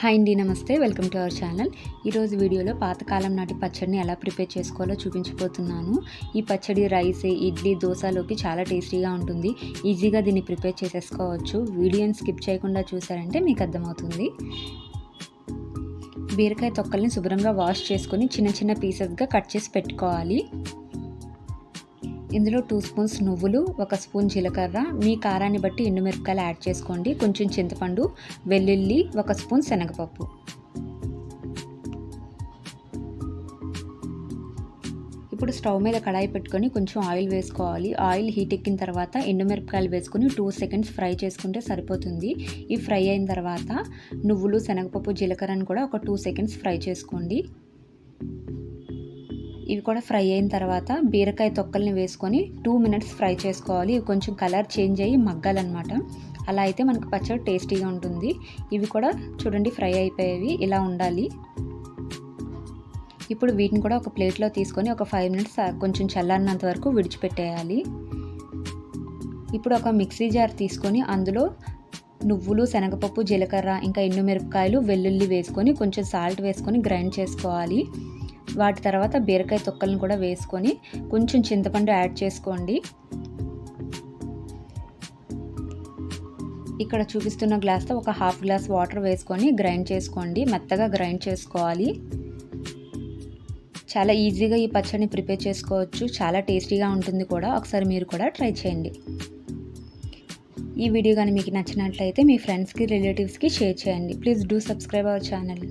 Hi అండి నమస్తే. Welcome to our channel. ఈరోజు వీడియోలో పాతకాలం నాటి పచ్చడిని ఎలా ప్రిపేర్ చేసుకోవాలో చూపించబోతున్నాను. ఈ పచ్చడి రైస్ ఇడ్లీ దోశలోకి చాలా టేస్టీగా ఉంటుంది. ఈజీగా దీన్ని ప్రిపేర్ చేసేసుకోవచ్చు. వీడియోని స్కిప్ చేయకుండా చూసారంటే మీకు అర్థమవుతుంది. బీరకాయ తొక్కల్ని శుభ్రంగా వాష్ చేసుకొని చిన్న చిన్న పీసెస్గా కట్ చేసి పెట్టుకోవాలి. ఇందులో టూ స్పూన్స్ నువ్వులు ఒక స్పూన్ జీలకర్ర. మీ కారాన్ని బట్టి ఎండుమిరపకాయలు యాడ్ చేసుకోండి. కొంచెం చింతపండు వెల్లుల్లి ఒక స్పూన్ శనగపప్పు. ఇప్పుడు స్టవ్ మీద కడాయి పెట్టుకొని కొంచెం ఆయిల్ వేసుకోవాలి. ఆయిల్ హీట్ ఎక్కిన తర్వాత ఎండుమిరపకాయలు వేసుకొని టూ సెకండ్స్ ఫ్రై చేసుకుంటే సరిపోతుంది. ఈ ఫ్రై అయిన తర్వాత నువ్వులు శనగపప్పు జీలకర్రని కూడా ఒక టూ సెకండ్స్ ఫ్రై చేసుకోండి. ఇవి కూడా ఫ్రై అయిన తర్వాత బీరకాయ తొక్కల్ని వేసుకొని టూ మినిట్స్ ఫ్రై చేసుకోవాలి. ఇవి కొంచెం కలర్ చేంజ్ అయ్యి మగ్గాలన్నమాట. అలా అయితే మనకు పచ్చడి టేస్టీగా ఉంటుంది. ఇవి కూడా చూడండి ఫ్రై అయిపోయేవి ఇలా ఉండాలి. ఇప్పుడు వీటిని కూడా ఒక ప్లేట్లో తీసుకొని ఒక ఫైవ్ మినిట్స్ కొంచెం చల్లారినంత వరకు విడిచిపెట్టేయాలి. ఇప్పుడు ఒక మిక్సీ జార్ తీసుకొని అందులో నువ్వులు శనగపప్పు జీలకర్ర ఇంకా ఎండుమిరపకాయలు వెల్లుల్లి వేసుకొని కొంచెం సాల్ట్ వేసుకొని గ్రైండ్ చేసుకోవాలి. వాటి తర్వాత బీరకాయ తొక్కలను కూడా వేసుకొని కొంచెం చింతపండు యాడ్ చేసుకోండి. ఇక్కడ చూపిస్తున్న గ్లాస్తో ఒక హాఫ్ గ్లాస్ వాటర్ వేసుకొని గ్రైండ్ చేసుకోండి. మెత్తగా గ్రైండ్ చేసుకోవాలి. చాలా ఈజీగా ఈ పచ్చడిని ప్రిపేర్ చేసుకోవచ్చు. చాలా టేస్టీగా ఉంటుంది కూడా. ఒకసారి మీరు కూడా ట్రై చేయండి. ఈ వీడియో కానీ మీకు నచ్చినట్లయితే మీ ఫ్రెండ్స్కి రిలేటివ్స్కి షేర్ చేయండి. Please do subscribe our channel.